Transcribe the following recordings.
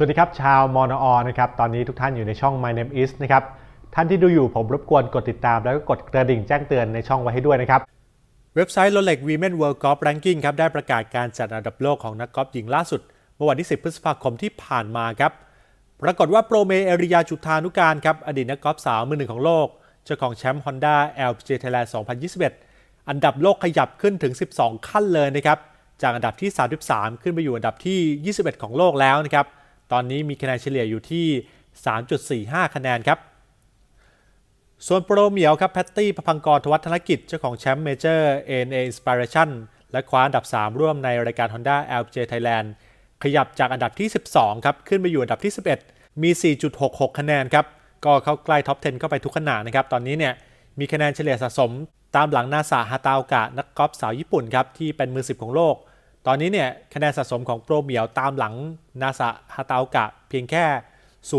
สวัสดีครับชาวมอนอนะครับตอนนี้ทุกท่านอยู่ในช่อง My Name Is นะครับท่านที่ดูอยู่ผมรบกวนกดติดตามแล้วก็กดกระดิ่งแจ้งเตือนในช่องไว้ให้ด้วยนะครับ เว็บไซต์ Rolex Women World Golf Ranking ครับได้ประกาศการจัดอันดับโลกของนักกอล์ฟหญิงล่าสุดเมื่อวันที่ 10 พฤษภาคมที่ผ่านมาครับปรากฏว่าโปรเมเอริยาจุธานุการครับอดีตนักกอล์ฟสาวมือหนึ่งของโลกเจ้าของแชมป์ Honda LPGA Thailand 2021 อันดับโลกขยับขึ้นถึง 12 ขั้นเลยนะครับจากอันดับที่ 33 ขึ้นไปอยู่อันดับที่ 21 ของโลกแล้วนะครับ ตอนนี้มีคะแนนเฉลี่ยอยู่ที่ 3.45 คะแนนครับส่วนโปรเหมียวครับแพตตี้ประพังกรทวัฒนกิจ เจ้าของแชมป์เมเจอร์ ANA Inspiration และคว้าอันดับ 3 ร่วมในรายการ Honda LPGA Thailand ขยับจากอันดับที่ 12 ครับ ขึ้นไปอยู่อันดับที่ 11 มี 4.66 คะแนนครับ ก็เข้าใกล้ท็อป 10 เข้าไปทุกขณะนะครับ ตอนนี้เนี่ยมีคะแนนเฉลี่ยสะสมตามหลังนาซาฮาตาโอกะนักกอล์ฟสาวญี่ปุ่นครับ ที่เป็นมือ 10 ของโลก ตอนนี้เนี่ยคะแนนสะสมของโปรเหมียวตามหลังนาซาฮาตาโอกะเพียงแค่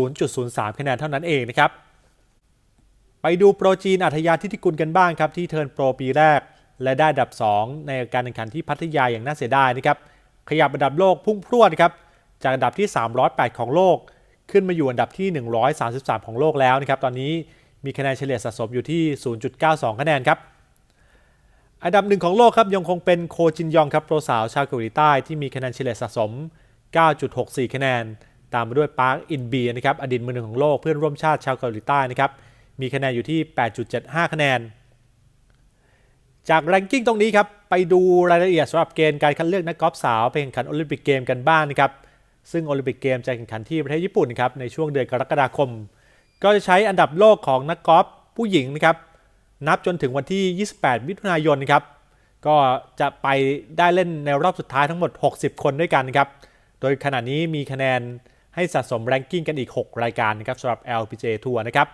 0.03 คะแนนเท่านั้นเองนะครับ ไปดูโปรจีนอัธยาทิติกุลกันบ้างครับ ที่เทิร์นโปรปีแรก และได้อันดับ 2 ในการแข่งขันที่พัทยาอย่างน่าเสียดายนะครับ ขยับอันดับโลกพุ่งพรวดครับ จากอันดับที่ 308 ของโลก ขึ้นมาอยู่อันดับที่ 133 ของโลกแล้วนะครับ ตอนนี้มีคะแนนเฉลี่ยสะสมอยู่ที่ 0.92 คะแนนครับ อันดับหนึ่งของโลกครับยังคงเป็นโคจินยองครับโปรสาวชาวเกาหลีใต้ที่มีคะแนนเฉลี่ยสะสม 9.64 คะแนน ตามมาด้วยปาร์คอินบีนะครับอดีตมือหนึ่งของโลกเพื่อนร่วมชาติชาวเกาหลีใต้นะครับมีคะแนนอยู่ที่ 8.75 คะแนน จากแรงกิ้งตรงนี้ครับไปดูรายละเอียดสำหรับเกณฑ์การคัดเลือกนักกอล์ฟสาวไปแข่งขันโอลิมปิกเกมกันบ้างนะครับซึ่งโอลิมปิกเกมจะแข่งขันที่ประเทศญี่ปุ่นครับในช่วงเดือนกรกฎาคม ก็จะใช้อันดับโลกของนักกอล์ฟผู้หญิงนะครับ นับจนถึงวันที่ 28 มิถุนายนครับก็จะไปได้เล่นในรอบสุดท้ายทั้งหมด 60 คนด้วยกันครับ โดยขณะนี้มีคะแนนให้สะสมแรงกิ้งกันอีก 6 รายการนะครับสำหรับ LPGA ทัวร์นะครับ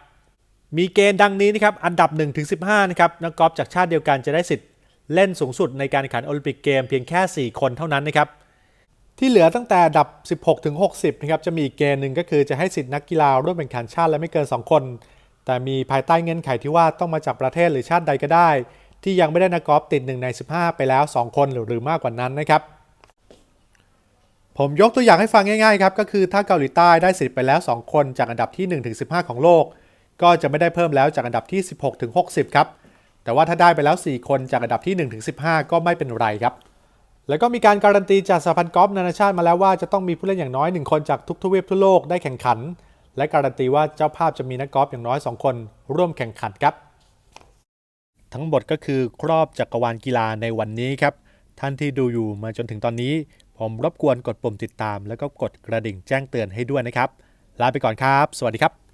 มีเกณฑ์ดังนี้นะครับ อันดับ 1-15 นะครับ นักกอล์ฟจากชาติเดียวกันจะได้สิทธิ์เล่นสูงสุดในการแข่งขันโอลิมปิกเกมเพียงแค่ 4 คนเท่านั้นนะครับ ที่เหลือตั้งแต่ดับ 16ถึง60 นะครับ จะมีอีกเกณฑ์หนึ่งก็คือจะให้สิทธิ์นักกีฬาร่วมแข่งขันชาติและไม่เกิน 2 คน แต่มีภายใต้เงื่อนไขที่ว่าต้องมาจากประเทศหรือชาติใดก็ได้ ที่ยังไม่ได้นักกอล์ฟติด1ใน 15 ไปแล้ว 2 คนหรือมากกว่านั้นนะครับ ผมยกตัวอย่างให้ฟังง่ายๆครับก็คือถ้าเกาหลีใต้ได้สิทธิ์ไปแล้ว 2 คนจากอันดับที่1-15 ของโลก ก็จะไม่ได้เพิ่มแล้วจากอันดับที่ 16-60 ครับแต่ว่าถ้าได้ไปแล้ว 4 คนจากอันดับที่1-15 ก็ไม่เป็นไรครับ แล้วก็มีการการันตีจากสหพันธ์กอล์ฟนานาชาติมาแล้วว่าจะต้องมีผู้เล่นอย่างน้อย 1 คนจากทุกทวีปทั่วโลกได้แข่งขัน และการันตีว่าเจ้าภาพจะมีนักกอล์ฟอย่างน้อย 2 คน ร่วมแข่งขันครับ ทั้งหมดก็คือครอบจักรวาลกีฬาในวันนี้ครับ ท่านที่ดูอยู่มาจนถึงตอนนี้ ผมรบกวนกดปุ่มติดตาม แล้วก็กดกระดิ่งแจ้งเตือนให้ด้วยนะครับ ลาไปก่อนครับ สวัสดีครับ